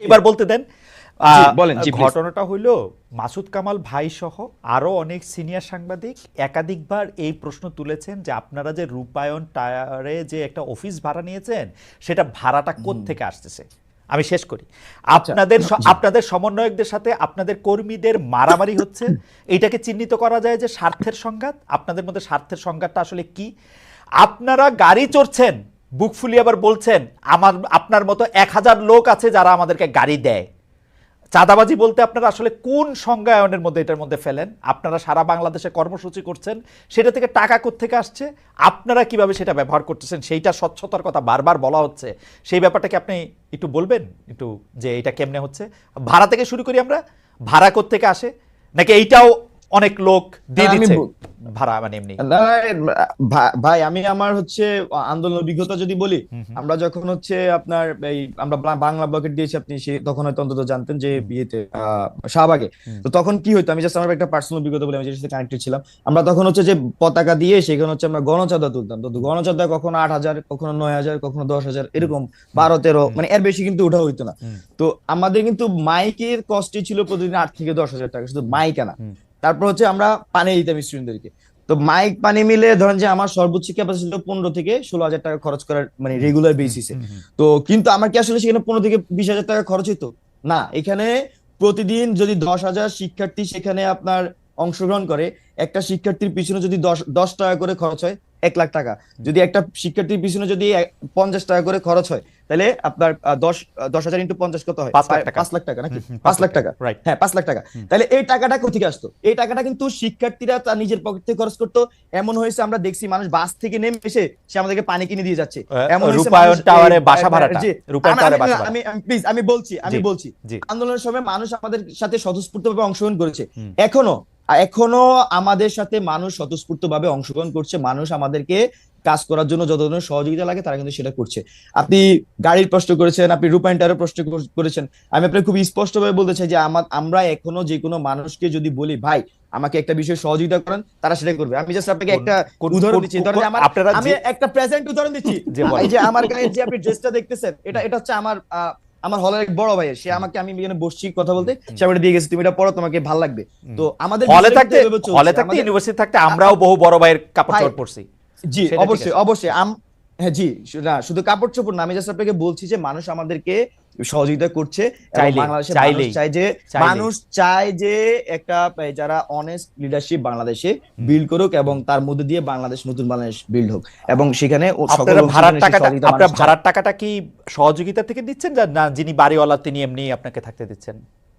এবার বলতে দেন বলেন, ঘটনাটা হইল মাসুদ কামাল ভাই সহ আরও অনেক সিনিয়র সাংবাদিক একাধিকবার এই প্রশ্ন তুলেছেন যে আপনারা যে রূপায়ণ টায়ারে যে একটা অফিস ভাড়া নিয়েছেন সেটা ভাড়াটা থেকে আসতেছে? আমি শেষ করি। আপনাদের আপনাদের সমন্বয়কদের সাথে আপনাদের কর্মীদের মারামারি হচ্ছে। এটাকে চিহ্নিত করা যায় যে স্বার্থের সংঘাত। আপনাদের মধ্যে স্বার্থের সংঘাতটা আসলে কি? আপনারা গাড়ি চড়ছেন বুক ফুলিয়ে আবার বলছেন, আমার, আপনার মতো এক হাজার লোক আছে যারা আমাদেরকে গাড়ি দেয়। চাঁদাবাজি বলতে আপনারা আসলে কোন সংজ্ঞায়নের মধ্যে এটার মধ্যে ফেলেন? আপনারা সারা বাংলাদেশে কর্মসূচি করছেন, সেটা থেকে টাকা থেকে আসছে? আপনারা কীভাবে সেটা ব্যবহার করতেছেন? সেইটা স্বচ্ছতার কথা বারবার বলা হচ্ছে। সেই ব্যাপারটাকে আপনি একটু বলবেন? একটু যে এটা কেমনে হচ্ছে? ভাড়া থেকে শুরু করি আমরা? ভাড়া থেকে আসে? নাকি এইটাও অনেক লোক দিয়ে দিচ্ছে। ভাড়া মানে এমনি। ভাই আমি আমার হচ্ছে আন্দোলন অভিজ্ঞতা যদি বলি আমরা যখন হচ্ছে আপনার এই আমরা বাংলা ব্লকেট দিয়েছি আপনি সে তখন হয়তো অন্তত জানতেন যে বিয়েতে শাহবাগে। তো তখন কি হতো আমি জাস্ট আমার একটা পার্সোনাল অভিজ্ঞতা বলে আমি যেটার সাথে কানেক্টেড ছিলাম। আমরা তখন হচ্ছে যে পতাকা দিয়ে সেখানে হচ্ছে আমরা গণচাঁদা তুলতাম। তো গণচাঁদা কখনো আট হাজার কখনো নয় হাজার কখনো দশ হাজার এরকম বারো তেরো মানে এর বেশি কিন্তু ওঠা হইতো না। তো আমাদের কিন্তু মাইকের কস্টই ছিল প্রতিদিন আট থেকে দশ হাজার টাকা শুধু মাইক আনা। তারপর হচ্ছে আমরা পানি দিতাম স্টুডেন্টদেরকে তো মাইক পানি মিলে ধরেন যে আমার সর্বোচ্চ ক্যাপাসিটি ছিল পনেরো থেকে ষোলো হাজার টাকা খরচ করার মানে রেগুলার বেসিসে তো কিন্তু আমার কি আসলে সেখানে পনেরো থেকে বিশ হাজার টাকা খরচ হতো না এখানে প্রতিদিন যদি দশ হাজার শিক্ষার্থী সেখানে আপনার অংশগ্রহণ করে একটা শিক্ষার্থীর পিছনে যদি দশ দশ টাকা করে খরচ হয় এক লাখ টাকা। যদি একটা শিক্ষার্থীর পিছনে যদি পঞ্চাশ টাকা করে খরচ হয় তাহলে আপনার দশ দশ হাজার ইন্টু পঞ্চাশ কত হয়? পাঁচ লাখ টাকা। নাকি? পাঁচ লাখ টাকা। রাইট হ্যাঁ পাঁচ লাখ টাকা। তাহলে এই টাকাটা কোথেকে আসতো? এই টাকাটা কিন্তু শিক্ষার্থীরা তার নিজের পকেট থেকে খরচ করতো। এমন হয়েছে আমরা দেখছি মানুষ বাস থেকে নেমে এসে সে আমাদেরকে পানি কিনে দিয়ে যাচ্ছে। এমন রূপায়ণ টাওয়ারে বাসা ভাড়াটা। রূপায়ণ টাওয়ারে আমি- বাসা আমি প্লিজ আমি বলছি আমি বলছি। আন্দোলনের সময় মানুষ আমাদের সাথে স্বতঃস্ফূর্ত ভাবে অংশগ্রহণ করেছে। এখনও এখনও আমাদের সাথে মানুষ স্বতঃস্ফূর্ত ভাবে অংশগ্রহণ করছে। মানুষ আমাদেরকে কাজ করার জন্য যত ধরনের সহযোগিতা লাগে তারা কিন্তু সেটা করছে। আপনি গাড়ির প্রশ্ন করেছেন আপনি রূপায়ণটারও প্রশ্ন করেছেন। আমি আপনাকে খুব স্পষ্ট ভাবে বলতে চাই যে আমার আমরা এখনও যে কোনো মানুষকে যদি বলি ভাই আমাকে একটা বিষয়ে সহযোগিতা করেন তারা সেটা করবে। আমি জাস্ট আপনাকে একটা উদাহরণ দিচ্ছি। ধরেন আমার আমি একটা প্রেজেন্ট উদাহরণ দিচ্ছি। এই যে আমার গায়ে যে আপনি ড্রেসটা দেখতেছেন এটা এটা হচ্ছে আমার আমার হলের এক বড় ভাইয়ের। সে আমাকে আমি এখানে বসছি কথা বলতে সে আমাকে দিয়ে গেছে তুমি এটা পড়ো তোমাকে ভালো লাগবে। তো আমাদের হলে থাকতে। হলে থাকতে ইউনিভার্সিটি থাকতে আমরাও বহু বড় ভাইয়ের কাপড় চোপড় পরছি। জি অবশ্যই অবশ্যই হ্যাঁ জি না শুধু কাপড় চোপড় না আমি জাস্ট আপনাকে বলছি যে মানুষ আমাদেরকে সহযোগিতা করছে বাংলাদেশের মানুষ চায় যে মানুষ চায় যে একটা যারা অনেস্ট লিডারশিপ বাংলাদেশে বিল্ড করুক এবং তার মধ্যে দিয়ে বাংলাদেশ নতুন বাংলাদেশ বিল্ড হোক এবং সেখানে ভাড়ার টাকাটা আপনারা। ভাড়ার টাকাটা কি সহযোগিতা থেকে দিচ্ছেন? না যিনি বাড়িওয়ালা তিনি এমনি আপনাকে থাকতে দিচ্ছেন।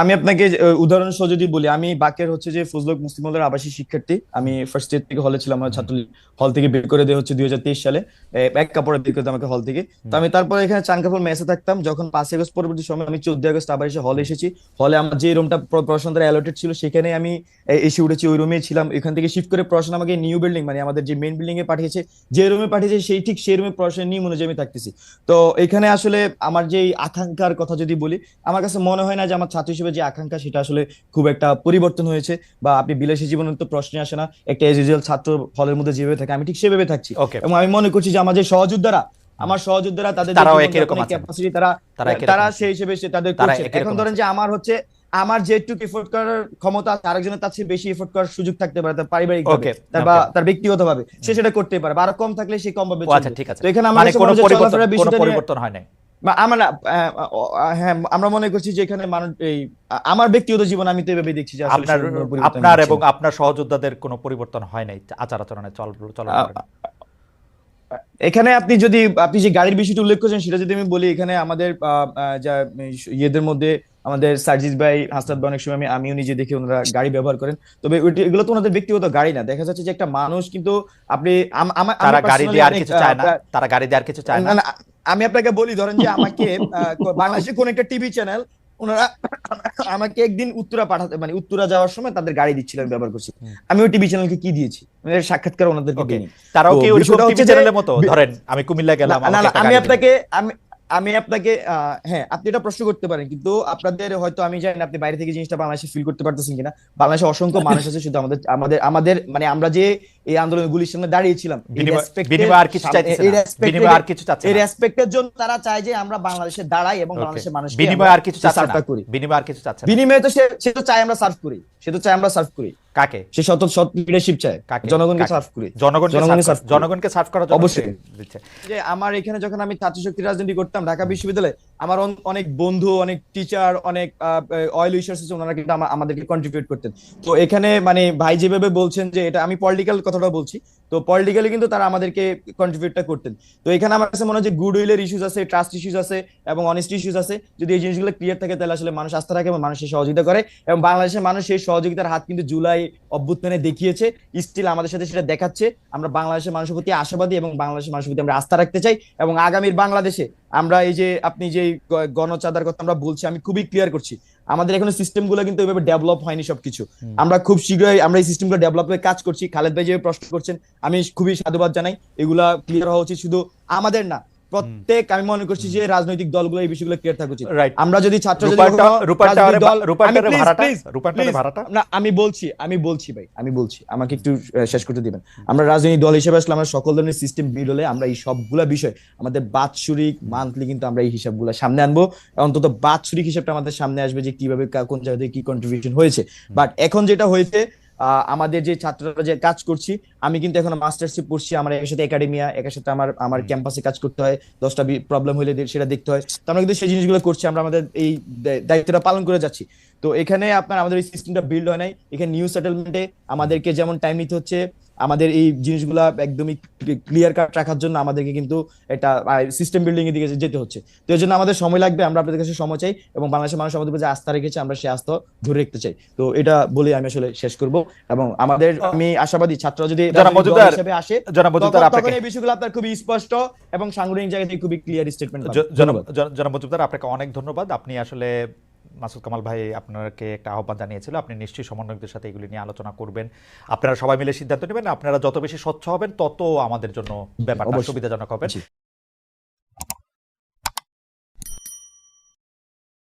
আমি আপনাকে উদাহরণ সহ যদি বলি, আমি বাকের হচ্ছে যে ফজলক মুসলিম হলের আবাসিক শিক্ষার্থী। আমি ফার্স্ট ইয়ার থেকে হলে ছিলাম ছাত্র হল থেকে বের করে দেওয়া হচ্ছে দুই হাজার তেইশ সালে। এক কাপড়ে বের করে আমাকে হল থেকে। তো আমি তারপরে এখানে চান কাপড় মেসে থাকতাম। যখন পাঁচই আগস্ট পরবর্তী সময় আমি চোদ্দ আগস্ট আবার এসে হলে এসেছি। হলে আমার যে রুমটা পড়াশোনা দ্বারা অ্যালোটেড ছিল, সেখানে আমি এসে উঠেছি, ওই রুমে ছিলাম। এখান থেকে শিফট করে পড়াশোনা আমাকে নিউ বিল্ডিং মানে আমাদের যে মেইন বিল্ডিং এ পাঠিয়েছে, যে রুমে পাঠিয়েছে, সেই ঠিক সেই রুমে পড়াশোনা নিয়ম অনুযায়ী আমি থাকতেছি। তো এখানে আসলে আমার যে আকাঙ্ক্ষার কথা যদি বলি, আমার কাছে মনে হয় না যে আমার ছাত্র হিসেবে যে আকাঙ্ক্ষা সেটা আসলে খুব একটা পরিবর্তন হয়েছে বা আপনি বিলাসী জীবনের তো প্রশ্নে আসে না। একটা এজ ইউজুয়াল ছাত্র হলের মধ্যে যেভাবে থাকে আমি ঠিক সেভাবে থাকছি। এবং আমি মনে করছি যে আমার যে সহযোদ্ধারা আমার সহযোদ্ধারা তাদের আছেন। তারা তারা। সেই হিসেবে সে তাদের এখন ধরেন যে আমার হচ্ছে আমার যেটুকু এফোর্ট করার ক্ষমতা আছে, আরেকজনের তার চেয়ে বেশি এফোর্ট করার সুযোগ থাকতে পারে তার পারিবারিক তার বা তার ব্যক্তিগত ভাবে সে সেটা করতে পারে। আরও কম থাকলে সে কম ভাবে আচ্ছা ঠিক আছে। তো এখানে আমার মানে কোনো পরিবর্তন হয় বা আমরা হ্যাঁ আমরা মনে করছি যে এখানে মানুষ এই আমার ব্যক্তিগত জীবন আমি তো এভাবে দেখছি যে আপনার এবং আপনার সহযোদ্ধাদের কোনো পরিবর্তন হয় নাই আচার আচরণে চল চল এখানে আপনি যদি আপনি যে গাড়ির বিষয়টা উল্লেখ করেছেন সেটা যদি আমি বলি এখানে আমাদের যা ইয়েদের মধ্যে আমাদের সার্জিস ভাই হাসনাত ভাই অনেক সময় আমি আমিও নিজে দেখি ওনারা গাড়ি ব্যবহার করেন। তবে এগুলো তো ওনাদের ব্যক্তিগত গাড়ি না। দেখা যাচ্ছে যে একটা মানুষ কিন্তু আপনি আম- আমা- আমি তারা গাড়ি দিয়ে আর কিছু চায় না তারা গাড়ি দিয়ে আর কিছু চায় না, আমি আপনাকে বলি ধরেন যে আমাকে বাংলাদেশে কোন একটা টিভি চ্যানেল ওনারা আমাকে একদিন উত্তরা পাঠাতে মানে উত্তরা যাওয়ার সময় তাদের গাড়ি দিচ্ছিল আমি ব্যবহার করছি। আমি ওই টিভি চ্যানেলকে কি দিয়েছি? সাক্ষাৎকার ওনাদেরকে দিইনি। তারাও কি ওই টিভি চ্যানেলের মতো? ধরেন আমি কুমিল্লা গেলাম আমি আপনাকে আমি আমি আপনাকে হ্যাঁ আপনি এটা প্রশ্ন করতে পারেন কিন্তু আপনাদের হয়তো আমি জানি আপনি বাইরে থেকে জিনিসটা বাংলাদেশে ফিল করতে পারতেছেন কিনা। বাংলাদেশে অসংখ্য মানুষ আছে শুধু আমাদের আমাদের আমাদের মানে আমরা যে এই আন্দোলনগুলির সামনে দাঁড়িয়েছিলাম আর কিছু সামনে- রেসপেক্টের জন্য তারা চায় যে আমরা বাংলাদেশে দাঁড়াই এবং. বাংলাদেশের মানুষকে বিনিময় আর কিছু চাচ্ছে না। করি। বিনিময় আর কিছু চাচ্ছে বিনিময়ে তো সে সে তো চায় আমরা সার্ভ করি। সে তো চায় আমরা সার্ভ করি। কাকে? সে সত সৎ লিডারশিপ চায়। কাকে? জনগণকে সার্ভ করি। জনগণকে জনগণকে করা- করি। জনগণকে সার্ভ করার জন্য অবশ্যই। যে আমার এখানে যখন আমি ছাত্র শক্তি রাজনীতি করতাম ঢাকা বিশ্ববিদ্যালয়ে আমার অনেক বন্ধু অনেক টিচার অনেক অয়েল উইশার্স আছে ওনারা কিন্তু আমাদেরকে কন্ট্রিবিউট করতেন। তো এখানে মানে ভাই যেভাবে বলছেন যে এটা আমি পলিটিক্যাল কথাটা বলছি তো পলিটিক্যালি কিন্তু তারা আমাদেরকে কন্ট্রিবিউটটা করতেন। তো এখানে আমার কাছে মনে হয় যে গুড উইলের ইস্যুস আছে ট্রাস্ট ইস্যুস আছে এবং অনেস্ট ইস্যুস আছে। যদি এই জিনিসগুলো ক্লিয়ার থাকে তাহলে আসলে মানুষ আস্থা রাখে এবং মানুষের সহযোগিতা করে এবং বাংলাদেশের মানুষ সেই সহযোগিতার হাত কিন্তু জুলাই অভ্যুত্থানে দেখিয়েছে। স্টিল আমাদের সাথে সেটা দেখাচ্ছে। আমরা বাংলাদেশের মানুষের প্রতি আশাবাদী এবং বাংলাদেশের মানুষের প্রতি আমরা আস্থা রাখতে চাই এবং আগামীর বাংলাদেশে আমরা এই যে আপনি যে গণচাঁদার কথা আমরা বলছি আমি খুবই ক্লিয়ার করছি। আমাদের এখনও সিস্টেমগুলো কিন্তু ওইভাবে ডেভেলপ হয়নি সবকিছু। আমরা খুব শীঘ্রই আমরা এই সিস্টেমগুলো ডেভেলপের কাজ করছি। খালেদ ভাই যে প্রশ্ন করছেন আমি খুবই সাধুবাদ জানাই। এগুলা ক্লিয়ার হওয়া উচিত শুধু আমাদের না প্রত্যেক আমি মনে করছি যে রাজনৈতিক দলগুলো এই বিষয়গুলো ক্লিয়ার থাকা উচিত আমরা যদি ছাত্র না আমি বলছি আমি বলছি ভাই আমি বলছি। আমাকে একটু শেষ করতে দিবেন। আমরা রাজনৈতিক দল হিসেবে আসলে আমরা সকল ধরনের সিস্টেম বিল হলে আমরা এই সবগুলা বিষয় আমাদের বাৎসরিক মান্থলি কিন্তু আমরা এই হিসাবগুলো সামনে আনব। অন্তত বাৎসরিক হিসাবটা আমাদের সামনে আসবে যে কীভাবে কা- কোন জায়গা থেকে কি কন্ট্রিবিউশন হয়েছে। বাট এখন যেটা হয়েছে আমাদের যে ছাত্ররা যে কাজ করছি আমি কিন্তু এখন মাস্টারশিপ পড়ছি আমার একের সাথে একাডেমিয়া একের সাথে আমার আমার ক্যাম্পাসে কাজ করতে হয় দশটা প্রবলেম হলে সেটা দেখতে হয়। তো আমরা কিন্তু সেই জিনিসগুলো করছি আমরা আমাদের এই দায়- দায়িত্বটা পালন করে যাচ্ছি। তো এখানে আপনার আমাদের এই সিস্টেমটা বিল্ড হয় নাই। এখানে নিউ সেটেলমেন্টে আমাদেরকে যেমন টাইম নিতে হচ্ছে আমাদের এই জিনিসগুলা একদমই ক্লিয়ার কাট রাখার জন্য আমাদেরকে কিন্তু একটা সিস্টেম বিল্ডিং এর দিকে যেতে হচ্ছে। তো এর জন্য আমাদের সময় লাগবে আমরা আপনাদের কাছে সময় চাই এবং বাংলাদেশের মানুষ আমাদের যে আস্থা রেখেছে আমরা সেই আস্থা ধরে রাখতে চাই। তো এটা বলে আমি আসলে শেষ করব এবং আমাদের আমি আশাবাদী ছাত্র যদি হিসেবে আসে তখন- এই বিষয়গুলো আপনার খুবই স্পষ্ট এবং সাংগঠনিক জায়গা থেকে খুবই ক্লিয়ার স্টেটমেন্ট জনাব জনাব মজুমদার আপনাকে অনেক ধন্যবাদ। আপনি আসলে মাসুদ কামাল ভাই আপনাকে একটা আহ্বান জানিয়েছিল আপনি নিশ্চয়ই সমন্বয়কদের সাথে এগুলি নিয়ে আলোচনা করবেন। আপনারা সবাই মিলে সিদ্ধান্ত নেবেন আপনারা যত বেশি স্বচ্ছ হবেন তত আমাদের জন্য ব্যাপারটা সুবিধাজনক হবে।